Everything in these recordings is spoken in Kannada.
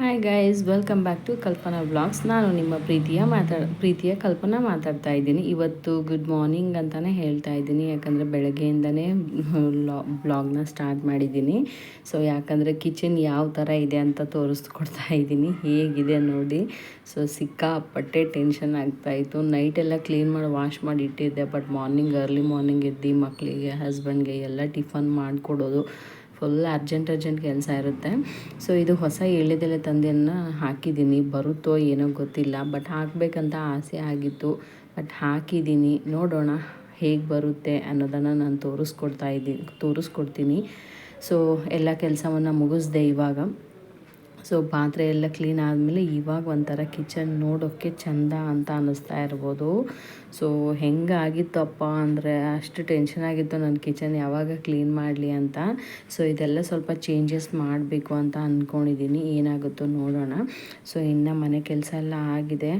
Hi guys welcome back to Kalpana blogs ನಾನು ನಿಮ್ಮ ಪ್ರೀತಿಯ ಮಾತಾಡ ಪ್ರೀತಿಯ ಕಲ್ಪನಾ ಮಾತಾಡ್ತಾ ಇದ್ದೀನಿ. ಇವತ್ತು ಗುಡ್ ಮಾರ್ನಿಂಗ್ ಅಂತಲೇ ಹೇಳ್ತಾ ಇದ್ದೀನಿ. ಯಾಕಂದರೆ ಬೆಳಗ್ಗೆಯಿಂದನೇ ಬ್ಲಾಗ್ನ ಸ್ಟಾರ್ಟ್ ಮಾಡಿದ್ದೀನಿ. ಸೊ ಯಾಕಂದರೆ ಕಿಚನ್ ಯಾವ ಥರ ಇದೆ ಅಂತ ತೋರಿಸ್ಕೊಡ್ತಾ ಇದ್ದೀನಿ. ಹೇಗಿದೆ ನೋಡಿ. ಸೊ ಸಿಕ್ಕಾಪಟ್ಟೆ ಟೆನ್ಷನ್ ಆಗ್ತಾಯಿತ್ತು ನೈಟೆಲ್ಲ ಕ್ಲೀನ್ ಮಾಡಿ ವಾಶ್ ಮಾಡಿ ಇಟ್ಟಿದ್ದೆ. ಬಟ್ ಮಾರ್ನಿಂಗ್ ಅರ್ಲಿ ಮಾರ್ನಿಂಗ್ ಎದ್ದು ಮಕ್ಕಳಿಗೆ ಹಸ್ಬೆಂಡ್ಗೆ ಎಲ್ಲ ಟಿಫನ್ ಮಾಡಿಕೊಡೋದು. ಫುಲ್ ಅರ್ಜೆಂಟ್ ಅರ್ಜೆಂಟ್ ಕೆಲಸ ಇರುತ್ತೆ. ಸೊ ಇದು ಹೊಸ ಎಳ್ಳೆದೆಲೆ ತಂದೆಯನ್ನು ಹಾಕಿದ್ದೀನಿ. ಬರುತ್ತೋ ಏನೋ ಗೊತ್ತಿಲ್ಲ. ಬಟ್ ಹಾಕಬೇಕಂತ ಆಸೆ ಆಗಿತ್ತು. ಬಟ್ ಹಾಕಿದ್ದೀನಿ. ನೋಡೋಣ ಹೇಗೆ ಬರುತ್ತೆ ಅನ್ನೋದನ್ನು ನಾನು ತೋರಿಸ್ಕೊಡ್ತಾ ಇದ್ದೀನಿ, ತೋರಿಸ್ಕೊಡ್ತೀನಿ. ಸೊ ಎಲ್ಲ ಕೆಲಸವನ್ನು ಮುಗಿಸ್ದೆ ಇವಾಗ. ಸೊ ಪಾತ್ರೆ ಎಲ್ಲ ಕ್ಲೀನ್ ಆದಮೇಲೆ ಇವಾಗ ಒಂಥರ ಕಿಚನ್ ನೋಡೋಕ್ಕೆ ಚಂದ ಅಂತ ಅನ್ನಿಸ್ತಾ ಇರ್ಬೋದು. ಸೊ ಹೆಂಗಾಗಿತ್ತಪ್ಪ ಅಂದರೆ ಅಷ್ಟು ಟೆನ್ಷನ್ ಆಗಿತ್ತು ನನ್ನ ಕಿಚನ್ ಯಾವಾಗ ಕ್ಲೀನ್ ಮಾಡಲಿ ಅಂತ. ಸೊ ಇದೆಲ್ಲ ಸ್ವಲ್ಪ ಚೇಂಜಸ್ ಮಾಡಬೇಕು ಅಂತ ಅಂದ್ಕೊಂಡಿದ್ದೀನಿ ಏನಾಗುತ್ತೋ ನೋಡೋಣ. ಸೊ ಇನ್ನು ಮನೆ ಕೆಲಸ ಎಲ್ಲ ಆಗಿದೆ.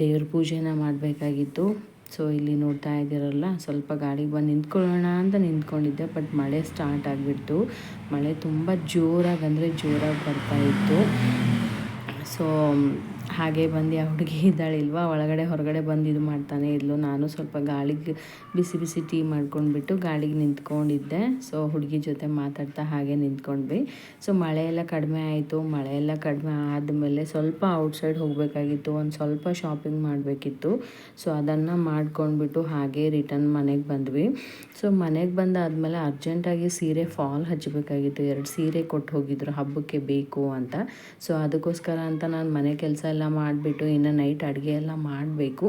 ದೇವ್ರ ಪೂಜೆನ ಮಾಡಬೇಕಾಗಿತ್ತು. ಸೊ ಇಲ್ಲಿ ನೋಡ್ತಾ ಇದ್ದೀರಲ್ಲ, ಸ್ವಲ್ಪ ಗಾಡಿಗೆ ಬಂದು ನಿಂತ್ಕೊಳ್ಳೋಣ ಅಂತ ನಿಂತ್ಕೊಂಡಿದ್ದೆ ಬಟ್ ಮಳೆ ಸ್ಟಾರ್ಟ್ ಆಗಿಬಿಡ್ತು. ಮಳೆ ತುಂಬ ಜೋರಾಗಿ ಅಂದರೆ ಜೋರಾಗಿ ಬರ್ತಾಯಿತ್ತು ಸೊ ಹಾಗೆ ಬಂದು ಆ ಹುಡುಗಿ ಇದ್ದಾಳಿಲ್ವಾ? ಒಳಗಡೆ ಹೊರಗಡೆ ಬಂದು ಇದು ಮಾಡ್ತಾನೆ ಇದ್ಲು. ನಾನು ಸ್ವಲ್ಪ ಗಾಳಿಗೆ ಬಿಸಿ ಬಿಸಿ ಟೀ ಮಾಡ್ಕೊಂಡ್ಬಿಟ್ಟು ಗಾಳಿಗೆ ನಿಂತ್ಕೊಂಡಿದ್ದೆ. ಸೊ ಹುಡುಗಿ ಜೊತೆ ಮಾತಾಡ್ತಾ ಹಾಗೆ ನಿಂತ್ಕೊಂಡ್ವಿ. ಸೊ ಮಳೆ ಎಲ್ಲ ಕಡಿಮೆ ಆಯಿತು. ಮಳೆ ಎಲ್ಲ ಕಡಿಮೆ ಆದಮೇಲೆ ಸ್ವಲ್ಪ ಔಟ್ಸೈಡ್ ಹೋಗಬೇಕಾಗಿತ್ತು. ಒಂದು ಸ್ವಲ್ಪ ಶಾಪಿಂಗ್ ಮಾಡಬೇಕಿತ್ತು. ಸೊ ಅದನ್ನು ಮಾಡ್ಕೊಂಡ್ಬಿಟ್ಟು ಹಾಗೆ ರಿಟರ್ನ್ ಮನೆಗೆ ಬಂದ್ವಿ. ಸೊ ಮನೆಗೆ ಬಂದಾದಮೇಲೆ ಅರ್ಜೆಂಟಾಗಿ ಸೀರೆ ಫಾಲ್ ಹಚ್ಚಬೇಕಾಗಿತ್ತು ಎರಡು ಸೀರೆ ಕೊಟ್ಟು ಹೋಗಿದ್ರು. ಹಬ್ಬಕ್ಕೆ ಬೇಕು ಅಂತ. ಸೊ ಅದಕ್ಕೋಸ್ಕರ ಅಂತ ನಾನು ಮನೆ ಕೆಲಸ ಎಲ್ಲ ಮಾಡಿಬಿಟ್ಟು, ಇನ್ನು ನೈಟ್ ಅಡುಗೆ ಎಲ್ಲ ಮಾಡಬೇಕು.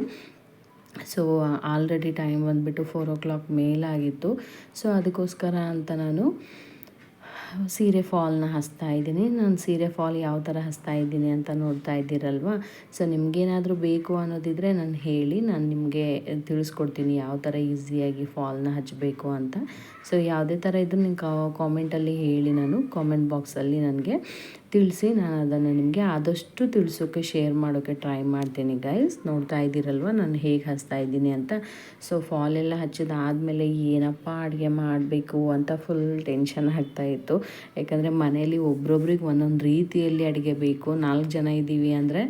ಸೊ ಆಲ್ರೆಡಿ ಟೈಮ್ ಬಂದುಬಿಟ್ಟು ಫೋರ್ ಓ ಕ್ಲಾಕ್ ಮೇಲಾಗಿತ್ತು ಸೊ ಅದಕ್ಕೋಸ್ಕರ ಅಂತ ನಾನು ಸೀರೆ ಫಾಲ್ನ ಹಚ್ತಾ ಇದ್ದೀನಿ. ನಾನು ಸೀರೆ ಫಾಲ್ ಯಾವ ಥರ ಹಚ್ತಾ ಇದ್ದೀನಿ ಅಂತ ನೋಡ್ತಾ ಇದ್ದೀರಲ್ವ? ಸೊ ನಿಮಗೇನಾದರೂ ಬೇಕು ಅನ್ನೋದಿದ್ರೆ ನಾನು ಹೇಳಿ, ನಾನು ನಿಮಗೆ ತಿಳಿಸ್ಕೊಡ್ತೀನಿ ಯಾವ ಥರ ಈಸಿಯಾಗಿ ಫಾಲ್ನ ಹಚ್ಚಬೇಕು ಅಂತ. ಸೊ ಯಾವುದೇ ಥರ ಇದ್ದರೂ ನೀವು ಕಾಮೆಂಟಲ್ಲಿ ಹೇಳಿ ನಾನು. ಕಾಮೆಂಟ್ ಬಾಕ್ಸಲ್ಲಿ ನನಗೆ. ತಿಳಿಸಿ ನಾನು ಅದನ್ನು ನಿಮಗೆ ಆದಷ್ಟು ತಿಳಿಸೋಕ್ಕೆ ಶೇರ್ ಮಾಡೋಕ್ಕೆ ಟ್ರೈ ಮಾಡ್ತೀನಿ ಗೈಸ್ ನೋಡ್ತಾ ಇದ್ದೀರಲ್ವ? ನಾನು ಹೇಗೆ ಹಚ್ತಾ ಇದ್ದೀನಿ ಅಂತ. ಸೊ ಫಾಲೆಲ್ಲ ಹಚ್ಚಿದಾದಮೇಲೆ ಏನಪ್ಪ ಅಡುಗೆ ಮಾಡಬೇಕು ಅಂತ ಫುಲ್ ಟೆನ್ಷನ್ ಆಗ್ತಾಯಿತ್ತು ಯಾಕಂದರೆ ಮನೆಯಲ್ಲಿ ಒಬ್ರೊಬ್ರಿಗೆ ಒಂದೊಂದು ರೀತಿಯಲ್ಲಿ ಅಡುಗೆ ಬೇಕು. ನಾಲ್ಕು ಜನ ಇದ್ದೀವಿ ಅಂದರೆ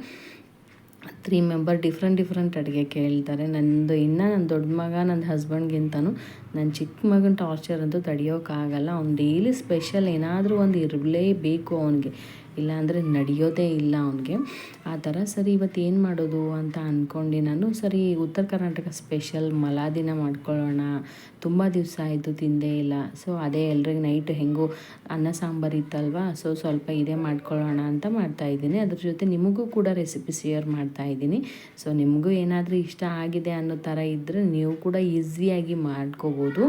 ತ್ರೀ ಮೆಂಬರ್ ಡಿಫ್ರೆಂಟ್ ಡಿಫ್ರೆಂಟ್ ಅಡುಗೆ ಕೇಳ್ತಾರೆ. ನಂದು ಇನ್ನು ನನ್ನ ದೊಡ್ಡ ಮಗ ನನ್ನ ಹಸ್ಬೆಂಡ್ಗಿಂತನೂ ನನ್ನ ಚಿಕ್ಕ ಮಗನ ಟಾರ್ಚರ್ ಅಂತೂ ತಡೆಯೋಕ್ಕಾಗಲ್ಲ ಅವ್ನು ಡೈಲಿ ಸ್ಪೆಷಲ್ ಏನಾದರೂ ಒಂದು ಇರಲೇಬೇಕು ಅವನಿಗೆ. ಇಲ್ಲಾಂದರೆ ನಡೆಯೋದೇ ಇಲ್ಲ ಅವನಿಗೆ. ಆ ಥರ ಸರಿ ಇವತ್ತು ಏನು ಮಾಡೋದು ಅಂತ ಅಂದ್ಕೊಂಡು ನಾನು, ಸರಿ ಉತ್ತರ ಕರ್ನಾಟಕ ಸ್ಪೆಷಲ್ ಮಲಾದಿನ ಮಾಡ್ಕೊಳ್ಳೋಣ, ತುಂಬ ದಿವಸ ಆಯಿತು ತಿಂದೇ ಇಲ್ಲ. ಸೊ ಅದೇ ಎಲ್ರಿಗೆ ನೈಟ್ ಹೆಂಗೂ ಅನ್ನ ಸಾಂಬಾರು ಇತ್ತಲ್ವ ಸೊ ಸ್ವಲ್ಪ ಇದೇ ಮಾಡ್ಕೊಳ್ಳೋಣ ಅಂತ ಮಾಡ್ತಾ ಇದ್ದೀನಿ. ಅದ್ರ ಜೊತೆ ನಿಮಗೂ ಕೂಡ ರೆಸಿಪಿ ಶೇರ್ ಮಾಡ್ತಾಯಿದ್ದೀನಿ ಸೊ ನಿಮಗೂ ಏನಾದರೂ ಇಷ್ಟ ಆಗಿದೆ ಅನ್ನೋ ಥರ ಇದ್ದರೆ ನೀವು ಕೂಡ ಈಸಿಯಾಗಿ ಮಾಡ್ಕೋಬೋದು.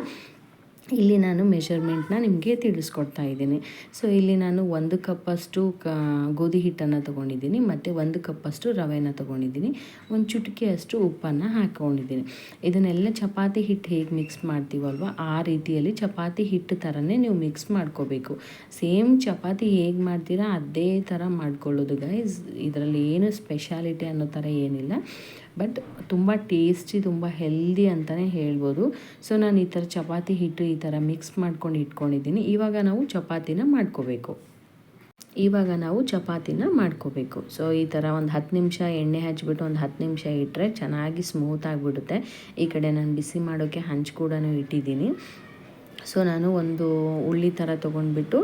ಇಲ್ಲಿ ನಾನು ಮೆಷರ್ಮೆಂಟ್ನ ನಿಮಗೆ ತಿಳಿಸ್ಕೊಡ್ತಾ ಇದ್ದೀನಿ. ಸೊ ಇಲ್ಲಿ ನಾನು ಒಂದು ಕಪ್ಪಷ್ಟು ಕ, ಗೋಧಿ ಹಿಟ್ಟನ್ನು ತೊಗೊಂಡಿದ್ದೀನಿ, ಮತ್ತು ಒಂದು ಕಪ್ಪಷ್ಟು ರವೆನ ತೊಗೊಂಡಿದ್ದೀನಿ, ಒಂದು ಚುಟಕಿಯಷ್ಟು ಉಪ್ಪನ್ನು ಹಾಕ್ಕೊಂಡಿದ್ದೀನಿ ಇದನ್ನೆಲ್ಲ ಚಪಾತಿ ಹಿಟ್ಟು ಹೇಗೆ ಮಿಕ್ಸ್ ಮಾಡ್ತೀವಲ್ವ, ಆ ರೀತಿಯಲ್ಲಿ ಚಪಾತಿ ಹಿಟ್ಟು ಥರನೇ ನೀವು ಮಿಕ್ಸ್ ಮಾಡ್ಕೋಬೇಕು. ಸೇಮ್ ಚಪಾತಿ ಹೇಗೆ ಮಾಡ್ತೀರಾ, ಅದೇ ಥರ ಮಾಡ್ಕೊಳ್ಳೋದು ಗೈಸ್ ಇದರಲ್ಲಿ ಏನು ಸ್ಪೆಷಾಲಿಟಿ ಅನ್ನೋ ಥರ ಏನಿಲ್ಲ. ಬಟ್ ತುಂಬ ಟೇಸ್ಟಿ, ತುಂಬ ಹೆಲ್ದಿ ಅಂತಲೇ ಹೇಳ್ಬೋದು. ಸೊ, ನಾನು ಈ ಥರ ಚಪಾತಿ ಹಿಟ್ಟು ಈ ಥರ ಮಿಕ್ಸ್ ಮಾಡ್ಕೊಂಡು ಇಟ್ಕೊಂಡಿದ್ದೀನಿ. ಇವಾಗ ನಾವು ಚಪಾತಿನ ಮಾಡ್ಕೋಬೇಕು. ಇವಾಗ ನಾವು ಚಪಾತಿನ ಮಾಡ್ಕೋಬೇಕು. ಸೊ, ಈ ಥರ ಒಂದು ಹತ್ತು ನಿಮಿಷ ಎಣ್ಣೆ ಹಚ್ಬಿಟ್ಟು ಒಂದು ಹತ್ತು ನಿಮಿಷ ಇಟ್ಟರೆ ಚೆನ್ನಾಗಿ ಸ್ಮೂತ್ ಆಗಿಬಿಡುತ್ತೆ. ಈ ಕಡೆ ನಾನು ಬಿಸಿ ಮಾಡೋಕ್ಕೆ ಹಂಚು ಕೂಡ ಇಟ್ಟಿದ್ದೀನಿ. ಸೊ, ನಾನು ಒಂದು ಉಳ್ಳಿ ಥರ ತೊಗೊಂಡ್ಬಿಟ್ಟು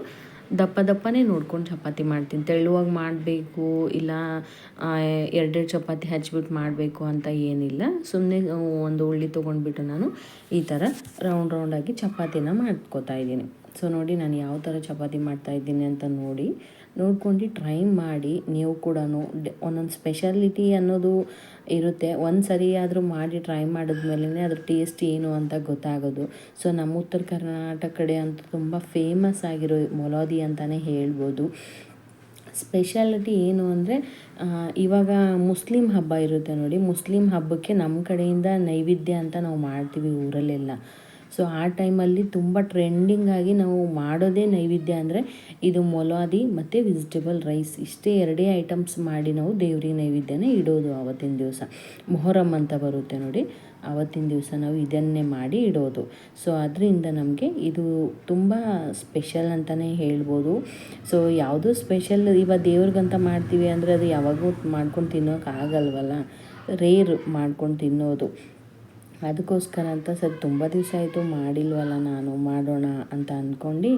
ದಪ್ಪ ದಪ್ಪನೇ ನೋಡ್ಕೊಂಡು ಚಪಾತಿ ಮಾಡ್ತೀನಿ. ತೆಳುವಾಗಿ ಮಾಡಬೇಕು, ಇಲ್ಲ ಎರಡೆರಡು ಚಪಾತಿ ಹಚ್ಬಿಟ್ಟು ಮಾಡಬೇಕು ಅಂತ ಏನಿಲ್ಲ. ಸುಮ್ಮನೆ ಒಂದು ಉಳ್ಳಿ ತೊಗೊಂಡ್ಬಿಟ್ಟು ನಾನು ಈ ಥರ ರೌಂಡ್ ರೌಂಡಾಗಿ ಚಪಾತಿನ ಮಾಡ್ಕೋತಾ ಇದ್ದೀನಿ. ಸೊ ನೋಡಿ ನಾನು ಯಾವ ಥರ ಚಪಾತಿ ಮಾಡ್ತಾಯಿದ್ದೀನಿ ಅಂತ ನೋಡಿ ನೋಡ್ಕೊಂಡು ಟ್ರೈ ಮಾಡಿ. ನೀವು ಕೂಡ ಒಂದೊಂದು ಸ್ಪೆಷಾಲಿಟಿ ಅನ್ನೋದು ಇರುತ್ತೆ. ಒಂದು ಸರಿ ಆದರೂ ಮಾಡಿ ಟ್ರೈ ಮಾಡಿದ್ಮೇಲೆ ಅದ್ರ ಟೇಸ್ಟ್ ಏನು ಅಂತ ಗೊತ್ತಾಗೋದು. ಸೊ ನಮ್ಮ ಉತ್ತರ ಕರ್ನಾಟಕ ಕಡೆ ಅಂತೂ ತುಂಬ ಫೇಮಸ್ ಆಗಿರೋ ಮೊಲಾದಿ ಅಂತಲೇ ಹೇಳ್ಬೋದು. ಸ್ಪೆಷಾಲಿಟಿ ಏನು ಅಂದರೆ ಇವಾಗ ಮುಸ್ಲಿಂ ಹಬ್ಬ ಇರುತ್ತೆ ನೋಡಿ. ಮುಸ್ಲಿಂ ಹಬ್ಬಕ್ಕೆ ನಮ್ಮ ಕಡೆಯಿಂದ ನೈವೇದ್ಯ ಅಂತ ನಾವು ಮಾಡ್ತೀವಿ ಊರಲ್ಲೆಲ್ಲ. ಸೊ ಆ ಟೈಮಲ್ಲಿ ತುಂಬ ಟ್ರೆಂಡಿಂಗ್ ಆಗಿ ನಾವು ಮಾಡೋದೇ ನೈವೇದ್ಯ ಅಂದರೆ ಇದು ಮೊಲಾದಿ ಮತ್ತು ವೆಜಿಟೇಬಲ್ ರೈಸ್ ಇಷ್ಟೇ ಎರಡೇ ಐಟಮ್ಸ್ ಮಾಡಿ ನಾವು ದೇವ್ರಿಗೆ ನೈವೇದ್ಯನ ಇಡೋದು ಆವತ್ತಿನ ದಿವಸ. ಮೊಹರಮ್ ಅಂತ ಬರುತ್ತೆ ನೋಡಿ, ಆವತ್ತಿನ ದಿವಸ ನಾವು ಇದನ್ನೇ ಮಾಡಿ ಇಡೋದು. ಸೊ ಅದರಿಂದ ನಮಗೆ ಇದು ತುಂಬ ಸ್ಪೆಷಲ್ ಅಂತಲೇ ಹೇಳ್ಬೋದು. ಸೊ ಯಾವುದೋ ಸ್ಪೆಷಲ್ ಇವಾಗ ದೇವ್ರಿಗಂತ ಮಾಡ್ತೀವಿ ಅಂದರೆ ಅದು ಯಾವಾಗೂ ಮಾಡ್ಕೊಂಡು ತಿನ್ನೋಕ್ಕಾಗಲ್ವಲ್ಲ ರೇರ್ ಮಾಡ್ಕೊಂಡು ತಿನ್ನೋದು. ಅದಕ್ಕೋಸ್ಕರ ಅಂತ ಸರ್, ತುಂಬ ದಿವಸ ಆಯಿತು, ಮಾಡಿಲ್ವಲ್ಲ ನಾನು, ಮಾಡೋಣ ಅಂತ ಅಂದ್ಕೊಂಡು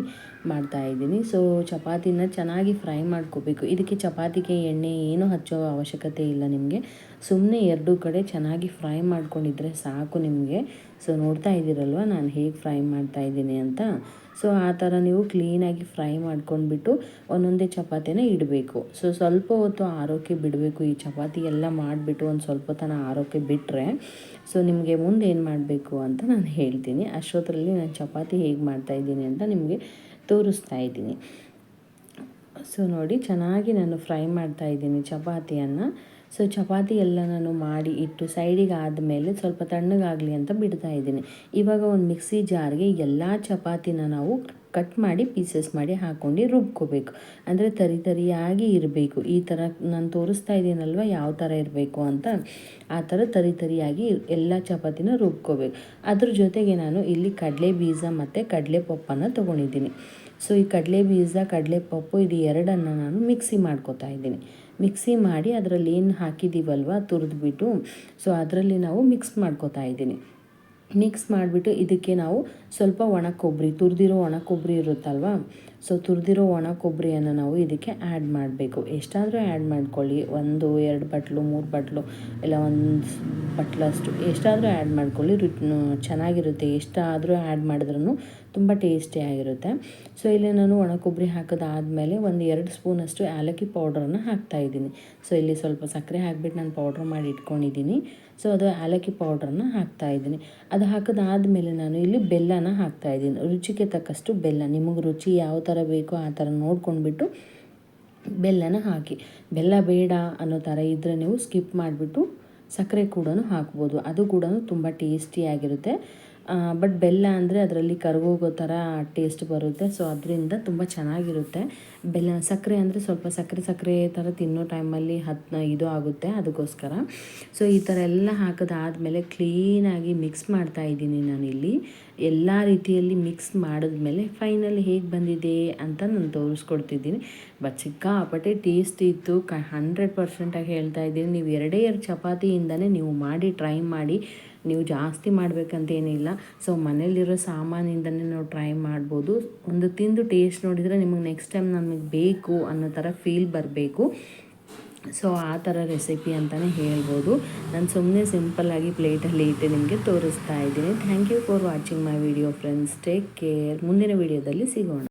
ಮಾಡ್ತಾಯಿದ್ದೀನಿ ಸೊ ಚಪಾತಿನ ಚೆನ್ನಾಗಿ ಫ್ರೈ ಮಾಡ್ಕೋಬೇಕು. ಇದಕ್ಕೆ ಚಪಾತಿಗೆ ಎಣ್ಣೆ ಏನೂ ಹಚ್ಚೋ ಅವಶ್ಯಕತೆ ಇಲ್ಲ ನಿಮಗೆ. ಸುಮ್ಮನೆ ಎರಡೂ ಕಡೆ ಚೆನ್ನಾಗಿ ಫ್ರೈ ಮಾಡ್ಕೊಂಡಿದ್ರೆ ಸಾಕು ನಿಮಗೆ. ಸೊ ನೋಡ್ತಾ ಇದ್ದೀರಲ್ವ? ನಾನು ಹೇಗೆ ಫ್ರೈ ಮಾಡ್ತಾ ಇದ್ದೀನಿ ಅಂತ. ಸೊ ಆ ಥರ ನೀವು ಕ್ಲೀನಾಗಿ ಫ್ರೈ ಮಾಡ್ಕೊಂಡ್ಬಿಟ್ಟು ಒಂದೊಂದೇ ಚಪಾತಿನ ಇಡಬೇಕು. ಸೊ ಸ್ವಲ್ಪ ಹೊತ್ತು ಆರೋಗ್ಯ ಬಿಡಬೇಕು. ಈ ಚಪಾತಿ ಎಲ್ಲ ಮಾಡಿಬಿಟ್ಟು ಒಂದು ಸ್ವಲ್ಪ ತನ ಆರೋಗ್ಯ ಬಿಟ್ಟರೆ ಸೊ ನಿಮಗೆ ಮುಂದೆ ಏನು ಮಾಡಬೇಕು ಅಂತ ನಾನು ಹೇಳ್ತೀನಿ. ಅಷ್ಟೊತ್ತರಲ್ಲಿ ನಾನು ಚಪಾತಿ ಹೇಗೆ ಮಾಡ್ತಾಯಿದ್ದೀನಿ ಅಂತ ನಿಮಗೆ ತೋರಿಸ್ತಾ ಇದ್ದೀನಿ. ಸೊ ನೋಡಿ, ಚೆನ್ನಾಗಿ ನಾನು ಫ್ರೈ ಮಾಡ್ತಾ ಇದ್ದೀನಿ ಚಪಾತಿಯನ್ನು. ಸೊ ಚಪಾತಿ ಎಲ್ಲ ನಾನು ಮಾಡಿ ಇಟ್ಟು ಸೈಡಿಗೆ ಆದಮೇಲೆ ಸ್ವಲ್ಪ ತಣ್ಣಗಾಗಲಿ ಅಂತ ಬಿಡ್ತಾ ಇದ್ದೀನಿ. ಇವಾಗ ಒಂದು ಮಿಕ್ಸಿ ಜಾರ್ಗೆ ಎಲ್ಲ ಚಪಾತಿನ ನಾವು ಕಟ್ ಮಾಡಿ ಪೀಸಸ್ ಮಾಡಿ ಹಾಕ್ಕೊಂಡು ರುಬ್ಕೋಬೇಕು. ಅಂದರೆ ತರಿ ತರಿಯಾಗಿ ಇರಬೇಕು. ಈ ಥರ ನಾನು ತೋರಿಸ್ತಾ ಇದ್ದೀನಲ್ವ? ಯಾವ ಥರ ಇರಬೇಕು ಅಂತ. ಆ ಥರ ತರಿ ತರಿಯಾಗಿ ಎಲ್ಲ ಚಪಾತಿನ ರುಬ್ಕೋಬೇಕು. ಅದ್ರ ಜೊತೆಗೆ ನಾನು ಇಲ್ಲಿ ಕಡಲೆ ಬೀಜ ಮತ್ತು ಕಡಲೆ ಪಪ್ಪನ್ನು ತೊಗೊಂಡಿದ್ದೀನಿ. ಸೊ ಈ ಕಡಲೆ ಬೀಜ, ಕಡಲೆ ಪಪ್ಪು, ಇದು ಎರಡನ್ನು ನಾನು ಮಿಕ್ಸಿ ಮಾಡ್ಕೋತಾ ಇದ್ದೀನಿ. ಮಿಕ್ಸಿ ಮಾಡಿ ಅದರಲ್ಲಿ ಏನು ಹಾಕಿದ್ದೀವಲ್ವ ತುರಿದ್ಬಿಟ್ಟು, ಸೊ ಅದರಲ್ಲಿ ನಾವು ಮಿಕ್ಸ್ ಮಾಡ್ಕೋತಾ ಇದ್ದೀನಿ. ಮಿಕ್ಸ್ ಮಾಡಿಬಿಟ್ಟು ಇದಕ್ಕೆ ನಾವು ಸ್ವಲ್ಪ ಒಣ ಕೊಬ್ಬರಿ, ತುರಿದಿರೋ ಒಣ ಕೊಬ್ಬರಿ ಇರುತ್ತಲ್ವ, ಸೊ ತುರಿದಿರೋ ಒಣ ಕೊಬ್ಬರಿಯನ್ನು ನಾವು ಇದಕ್ಕೆ ಆ್ಯಡ್ ಮಾಡಬೇಕು. ಎಷ್ಟಾದರೂ ಆ್ಯಡ್ ಮಾಡ್ಕೊಳ್ಳಿ, ಒಂದು, ಎರಡು ಬಟ್ಲು, ಮೂರು ಬಟ್ಲು, ಇಲ್ಲ ಒಂದು ಬಟ್ಲಷ್ಟು ಎಷ್ಟಾದರೂ ಆ್ಯಡ್ ಮಾಡ್ಕೊಳ್ಳಿ ಚೆನ್ನಾಗಿರುತ್ತೆ. ಎಷ್ಟಾದರೂ ಆ್ಯಡ್ ಮಾಡಿದ್ರೂ ತುಂಬ ಟೇಸ್ಟಿಯಾಗಿರುತ್ತೆ ಸೊ ಇಲ್ಲಿ ನಾನು ಒಣ ಕೊಬ್ಬರಿ ಹಾಕೋದಾದಮೇಲೆ ಒಂದು ಎರಡು ಸ್ಪೂನಷ್ಟು ಏಲಕ್ಕಿ ಪೌಡ್ರನ್ನು ಹಾಕ್ತಾಯಿದ್ದೀನಿ ಸೊ ಇಲ್ಲಿ ಸ್ವಲ್ಪ ಸಕ್ಕರೆ ಹಾಕಿಬಿಟ್ಟು ನಾನು ಪೌಡ್ರ್ ಮಾಡಿ ಇಟ್ಕೊಂಡಿದ್ದೀನಿ. ಸೊ ಅದು ಏಲಕ್ಕಿ ಪೌಡ್ರನ್ನ ಹಾಕ್ತಾಯಿದ್ದೀನಿ ಅದು ಹಾಕಿದಾದ್ಮೇಲೆ ನಾನು ಇಲ್ಲಿ ಬೆಲ್ಲನ ಹಾಕ್ತಾಯಿದ್ದೀನಿ ರುಚಿಗೆ ತಕ್ಕಷ್ಟು ಬೆಲ್ಲ. ನಿಮಗೆ ರುಚಿ ಯಾವ ಥರ ಬೇಕೋ ಆ ಥರ ನೋಡ್ಕೊಂಡ್ಬಿಟ್ಟು ಬೆಲ್ಲನ ಹಾಕಿ. ಬೆಲ್ಲ ಬೇಡ ಅನ್ನೋ ಥರ ಇದ್ದರೆ ನೀವು ಸ್ಕಿಪ್ ಮಾಡಿಬಿಟ್ಟು ಸಕ್ಕರೆ ಕೂಡ ಹಾಕ್ಬೋದು. ಅದು ಕೂಡ ತುಂಬ ಟೇಸ್ಟಿಯಾಗಿರುತ್ತೆ ಬಟ್ ಬೆಲ್ಲ ಅಂದರೆ ಅದರಲ್ಲಿ ಕರಗೋಗೋ ಥರ ಟೇಸ್ಟ್ ಬರುತ್ತೆ. ಸೊ ಅದರಿಂದ ತುಂಬ ಚೆನ್ನಾಗಿರುತ್ತೆ. ಬೆಲ್ಲ, ಸಕ್ಕರೆ ಅಂದರೆ ಸ್ವಲ್ಪ ಸಕ್ಕರೆ ಸಕ್ಕರೆ ಥರ ತಿನ್ನೋ ಟೈಮಲ್ಲಿ ಹತ್ತು ಇದು ಆಗುತ್ತೆ ಅದಕ್ಕೋಸ್ಕರ. ಸೊ ಈ ಥರ ಎಲ್ಲ ಹಾಕೋದಾದಮೇಲೆ ಕ್ಲೀನಾಗಿ ಮಿಕ್ಸ್ ಮಾಡ್ತಾ ಇದ್ದೀನಿ ನಾನಿಲ್ಲಿ. ಎಲ್ಲ ರೀತಿಯಲ್ಲಿ ಮಿಕ್ಸ್ ಮಾಡಿದ್ಮೇಲೆ ಫೈನಲ್ ಹೇಗೆ ಬಂದಿದೆ ಅಂತ ನಾನು ತೋರಿಸ್ಕೊಡ್ತಿದ್ದೀನಿ. ಬಟ್ ಸಿಕ್ಕಾಪಟ್ಟೆ ಟೇಸ್ಟ್ ಇತ್ತು. ಕ ಹಂಡ್ರೆಡ್ ಪರ್ಸೆಂಟಾಗಿ ಹೇಳ್ತಾ ಇದ್ದೀನಿ. ನೀವು ಎರಡೇ ಎರಡು ಚಪಾತಿಯಿಂದನೇ ನೀವು ಮಾಡಿ ಟ್ರೈ ಮಾಡಿ. ನೀವು ಜಾಸ್ತಿ ಮಾಡಬೇಕಂತೇನಿಲ್ಲ. ಸೊ ಮನೇಲಿರೋ ಸಾಮಾನಿಂದನೇ ನಾವು ಟ್ರೈ ಮಾಡ್ಬೋದು. ಒಂದು ತಿಂದು ಟೇಸ್ಟ್ ನೋಡಿದರೆ ನಿಮಗೆ ನೆಕ್ಸ್ಟ್ ಟೈಮ್ ನಮಗೆ ಬೇಕು ಅನ್ನೋ ಥರ ಫೀಲ್ ಬರಬೇಕು. ಸೊ ಆ ಥರ ರೆಸಿಪಿ ಅಂತಲೇ ಹೇಳ್ಬೋದು. ನಾನು ಸುಮ್ಮನೆ ಸಿಂಪಲ್ಲಾಗಿ ಪ್ಲೇಟಲ್ಲಿ ಇಟ್ಟು ನಿಮಗೆ ತೋರಿಸ್ತಾ ಇದ್ದೀನಿ. Thank you for watching my video friends take care ಮುಂದಿನ ವಿಡಿಯೋದಲ್ಲಿ ಸಿಗೋಣ.